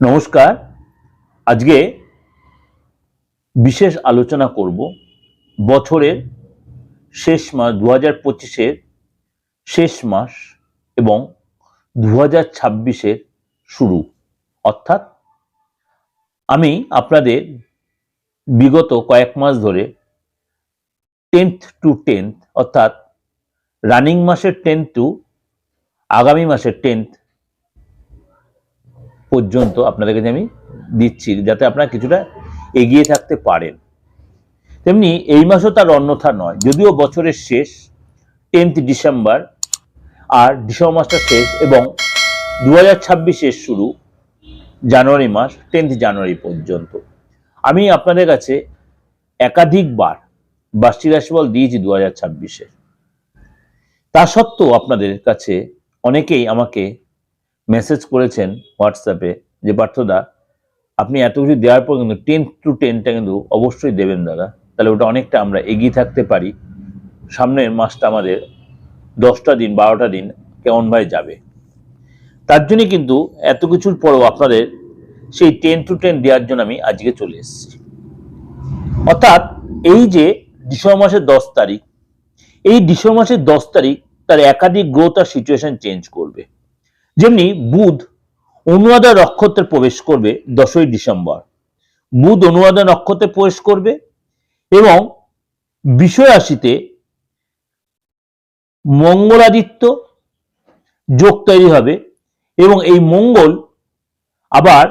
নমস্কার। আজকে বিশেষ আলোচনা করব বছরের শেষ মাস দু হাজার পঁচিশের শেষ মাস এবং দু হাজার ছাব্বিশের শুরু। অর্থাৎ আমি আপনাদের বিগত কয়েক মাস ধরে টেন্থ টু টেন্থ অর্থাৎ রানিং মাসের টেন্থ টু আগামী মাসের টেন্থ পর্যন্ত আপনাদের কাছে আমি দিচ্ছি, যাতে আপনারা কিছুটা এগিয়ে থাকতে পারেন। তেমনি এই মাসও তার অন্যথা নয়, যদিও বছরের শেষ, টেন্থ ডিসেম্বর, আর ডিসেম্বর মাসটা শেষ এবং দু হাজার ছাব্বিশের শুরু জানুয়ারি মাস, টেন্থ জানুয়ারি পর্যন্ত। আমি আপনাদের কাছে একাধিকবার বার্ষিক রাশিফল দিয়েছি দু হাজার ছাব্বিশে। তা সত্ত্বেও আপনাদের কাছে অনেকেই আমাকে মেসেজ করেছেন হোয়াটসঅ্যাপে যে, পার্থদা, আপনি এত কিছু দেওয়ার পর কিন্তু টেন টু টেনটা কিন্তু অবশ্যই দেবেন দাদা। তাহলে ওটা অনেকটা আমরা এগিয়ে থাকতে পারি। সামনের মাসটা আমাদের দশটা দিন, বারোটা দিন কেমন ভাই যাবে? তার জন্য কিন্তু এত কিছুর পরও আপনাদের সেই টেন টু টেন দেওয়ার জন্য আমি আজকে চলে এসেছি। অর্থাৎ এই যে ডিসেম্বর মাসের দশ তারিখ, এই ডিসেম্বর মাসের দশ তারিখ তার একাধিক গ্রোথ আর সিচুয়েশন চেঞ্জ করবে। যেমনি বুধ অনুরাধা নক্ষত্রে প্রবেশ করবে দশই ডিসেম্বর। বুধ অনুরাধা নক্ষত্রে প্রবেশ করবে এবং বিষয় রাশিতে মঙ্গলাদিত্য যোগ তৈরি হবে এবং এই মঙ্গল আবার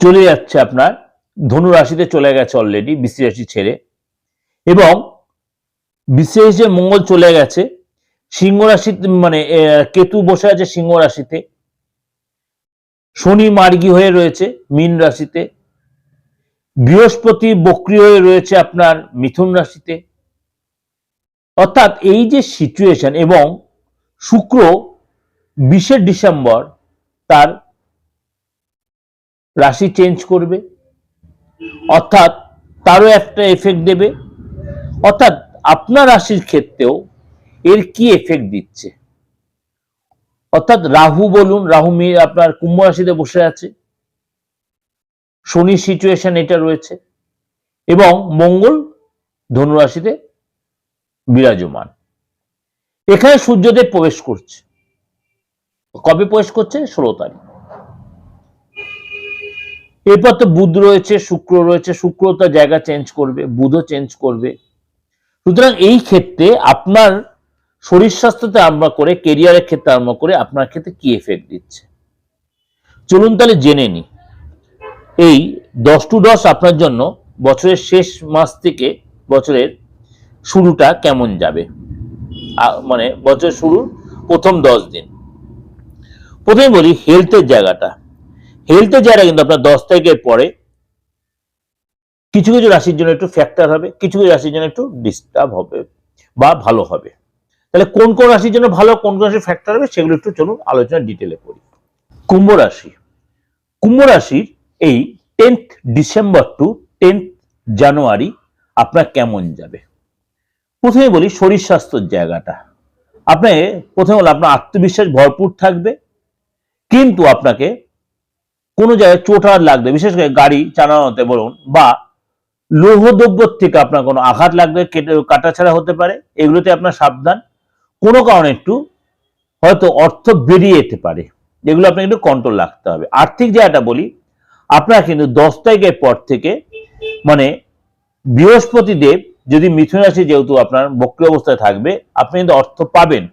চলে যাচ্ছে আপনার ধনু রাশিতে চলে গেছে অলরেডি বৃশ্চিক রাশি ছেড়ে এবং বিশেষ যে মঙ্গল চলে গেছে। সিংহ রাশিতে মানে কেতু বসে আছে সিংহ রাশিতে শনি মার্গী হয়ে রয়েছে মীন রাশিতে। বৃহস্পতি বক্রি হয়ে রয়েছে আপনার মিথুন রাশিতে। অর্থাৎ এই যে সিচুয়েশন এবং শুক্র বিশে ডিসেম্বর তার রাশি চেঞ্জ করবে। অর্থাৎ তারও একটা এফেক্ট দেবে। অর্থাৎ আপনার রাশির ক্ষেত্রেও এর কি এফেক্ট দিচ্ছে? অর্থাৎ রাহু বলুন, রাহু মি, আপনার কুম্ভ রাশিতে বসে আছে। শনি সিচুয়েশন এটা রয়েছে। এবং মঙ্গল ধনুরাশিতে বিরাজমান। এখানে সূর্যদেব প্রবেশ করছে। কবে প্রবেশ করছে? ষোলো তারিখ। এরপর তো বুধ রয়েছে, শুক্র রয়েছে। শুক্র তার জায়গা চেঞ্জ করবে, বুধও চেঞ্জ করবে। সুতরাং এই ক্ষেত্রে আপনার শরীর স্বাস্থ্যতে আরম্ভ করে কেরিয়ারের ক্ষেত্রে আরম্ভ করে আপনার ক্ষেত্রে কি এফেক্ট দিচ্ছে? চলুন তাহলে জেনে নি। এই দশ টু দশ আপনার জন্য বছরের শেষ মাস থেকে বছরের শুরুটা কেমন যাবে? মানে বছরের শুরুর প্রথম দশ দিন। প্রথমে বলি হেলথের জায়গাটা। হেলথের জায়গা কিন্তু আপনার দশ তারিখের পরে কিছু কিছু রাশির জন্য একটু ফ্যাক্টর হবে, কিছু কিছু রাশির জন্য একটু ডিস্টার্ব হবে বা ভালো হবে। তাহলে কোন কোন রাশির জন্য ভালো, কোন কোন রাশির ফ্যাক্টর হবে সেগুলো একটু চলুন আলোচনা ডিটেলে করি কুম্ভ রাশি। কুম্ভ রাশির এই tenth December to tenth January আপনার কেমন যাবে? প্রথমে বলি শরীর স্বাস্থ্যর জায়গাটা। আপনাকে প্রথমে হলো আপনার আত্মবিশ্বাস ভরপুর থাকবে, কিন্তু আপনাকে কোনো জায়গায় চোট আর লাগবে, বিশেষ করে গাড়ি চালানোতে বলুন বা লৌহদ্রব্য থেকে আপনার কোনো আঘাত লাগবে, কেটে কাটাছাড়া হতে পারে, এগুলোতে আপনার সাবধান। কোনো কারণে একটু হয়তো অর্থ বেরিয়ে যেতে পারে। এগুলো আপনাকে একটু কন্ট্রোল রাখতে হবে। আর্থিক জায়গাটা বলি, আপনার কিন্তু দশ তারিখের পর থেকে মানে বৃহস্পতি দেব যদি মিথুন রাশি যেহেতু আপনার বক্রি অবস্থায় থাকবে, আপনি কিন্তু অর্থ পাবেন।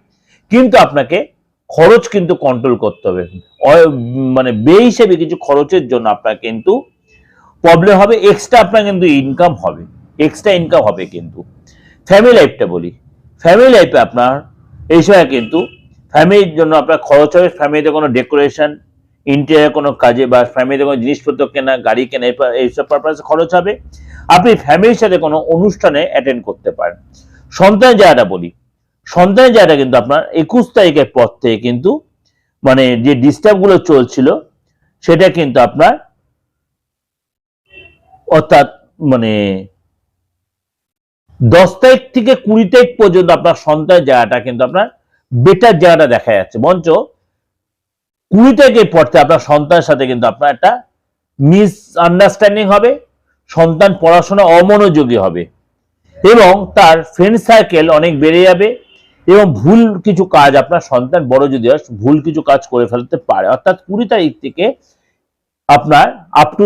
কিন্তু আপনাকে খরচ কিন্তু কন্ট্রোল করতে হবে। মানে বে হিসেবে কিছু খরচের জন্য আপনার কিন্তু প্রবলেম হবে এক্সট্রা আপনার কিন্তু ইনকাম হবে। এক্সট্রা ইনকাম হবে কিন্তু। ফ্যামিলি লাইফটা বলি ফ্যামিলি লাইফে আপনার এই সময় কিন্তু ফ্যামিলির জন্য আপনার খরচ হবে ফ্যামিলিতে কোনো ডেকোরেশন ইন্টেরিয়ার কোনো কাজে বা ফ্যামিলিতে কোনো জিনিসপত্র কেনা, গাড়ি কেনা এইসব পারপাসে খরচ হবে। আপনি ফ্যামিলির সাথে কোনো অনুষ্ঠানে অ্যাটেন্ড করতে পারেন। সন্তানের জায়গাটা বলি। সন্তানের জায়গাটা কিন্তু আপনার একুশ তারিখের পর থেকে কিন্তু মানে যে ডিস্টার্বগুলো চলছিল, সেটা কিন্তু আপনার অর্থাৎ মানে দশ তারিখ থেকে কুড়ি তারিখ পর্যন্ত আপনার সন্তানের জায়গাটা কিন্তু আপনার বেটার জায়গাটা দেখা যাচ্ছে। বঞ্চ কুড়ি তারিখের পর থেকে আপনার সন্তানের সাথে কিন্তু আপনার একটা মিস আন্ডারস্ট্যান্ডিং হবে, সন্তান পড়াশোনা অমনোযোগী হবে এবং তার ফ্রেন্ড সার্কেল অনেক বেড়ে যাবে এবং ভুল কিছু কাজ আপনার সন্তান বড় যদি হয়, ভুল কিছু কাজ করে ফেলতে পারে। অর্থাৎ কুড়ি তারিখ থেকে আপনার আপ টু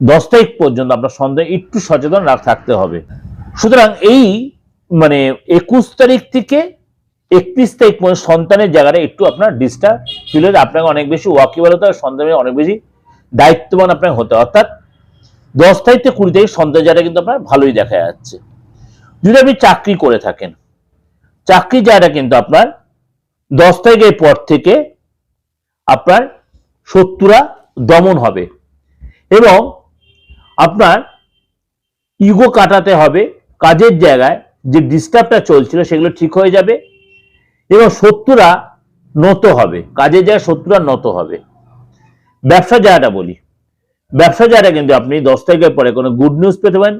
দশ তারিখ পর্যন্ত আপনার সন্তান একটু সচেতন থাকতে হবে সুতরাং এই মানে একুশ তারিখ থেকে একত্রিশ তারিখ পর্যন্ত সন্তানের জায়গাটা একটু আপনার ডিস্টার্ব ফিল আপনাকে অনেক বেশি ওয়াকিবল হতে হবে সন্তানের অনেক বেশি দায়িত্ববান আপনাকে হতে। অর্থাৎ দশ তারিখ থেকে কুড়ি তারিখ সন্তান জায়গাটা কিন্তু আপনার ভালোই দেখা যাচ্ছে যদি আপনি চাকরি করে থাকেন চাকরি জায়গাটা কিন্তু আপনার দশ তারিখের পর থেকে আপনার শত্রুরা দমন হবে এবং আপনার ইগো কাটাতে হবে, কাজের জায়গায় যে ডিস্টার্বটা চলছিল সেগুলো ঠিক হয়ে যাবে এবং শত্রুরা নত হবে, কাজের জায়গায় শত্রুরা নত হবে। ব্যবসা জায়গাটা বলি, ব্যবসা জায়গাটা কিন্তু আপনি দশ তারিখের পরে কোনো গুড নিউজ পেতে পারেন,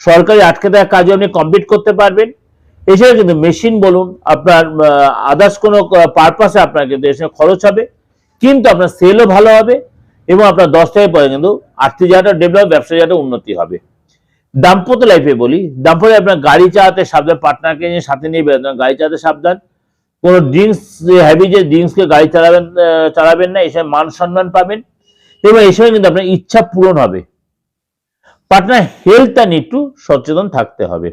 সরকারি আটকে থাকা কাজও আপনি কমপ্লিট করতে পারবেন। এছাড়া কিন্তু মেশিন বলুন, আপনার আদার্স কোনো পারপাসে আপনার কিন্তু এসে খরচ হবে, কিন্তু আপনার সেলও ভালো হবে এবং আপনার দশ তারিখের পরে কিন্তু আর্থিক জায়গাটা ডেভেলপ ব্যবসা জায়গাটা উন্নতি হবে। দাম্পত্য লাইফে বলি, দাম্পত্য আপনার গাড়ি চালাতে সাবধান পার্টনারকে নিয়ে সাথে নিয়ে বেরোতেন গাড়ি চালাতে সাবধান। কোনো ড্রিঙ্কস হ্যাভি যে ড্রিঙ্কসকে গাড়ি চালাবেন চালাবেন না, এসব মান সম্মান পাবেন। এবং এই সময় কিন্তু আপনার ইচ্ছা পূরণ হবে। পার্টনার হেলথটা নিয়ে একটু সচেতন থাকতে হবে।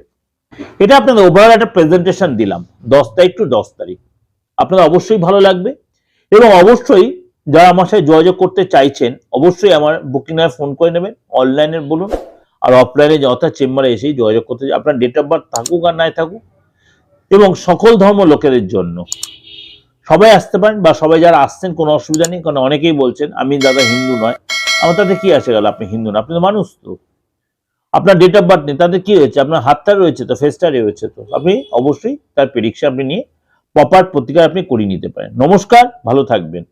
এটা আপনাদের ওভারঅল একটা প্রেজেন্টেশন দিলাম, দশ তারিখ টু দশ তারিখ। আপনাদের অবশ্যই ভালো লাগবে। এবং অবশ্যই যারা আমার সাথে যোগাযোগ করতে চাইছেন, অবশ্যই আমার বুকিং এ ফোন করে নেবেন অনলাইনে বলুন, আর অফলাইনে অর্থাৎ চেম্বারে এসেই যোগাযোগ করতে আপনার ডেট অফ বার্থ থাকুক আর নাই থাকুক, এবং সকল ধর্ম লোকেদের জন্য। সবাই আসতে পারেন বা সবাই যারা আসছেন, কোনো অসুবিধা নেই, কারণ অনেকেই বলছেন, আমি দাদা হিন্দু নয়। আমার তাতে কি আসে গেল? আপনি হিন্দু না, আপনি তো মানুষ তো। আপনার ডেট অফ বার্থ নেই, তাতে কি হয়েছে? আপনার হাতটা রয়েছে তো ফেসটা রয়েছে তো। আপনি অবশ্যই তার প্রেডিকশন আপনি নিয়ে প্রপার প্রতিকার আপনি করিয়ে নিতে পারেন। নমস্কার, ভালো থাকবেন।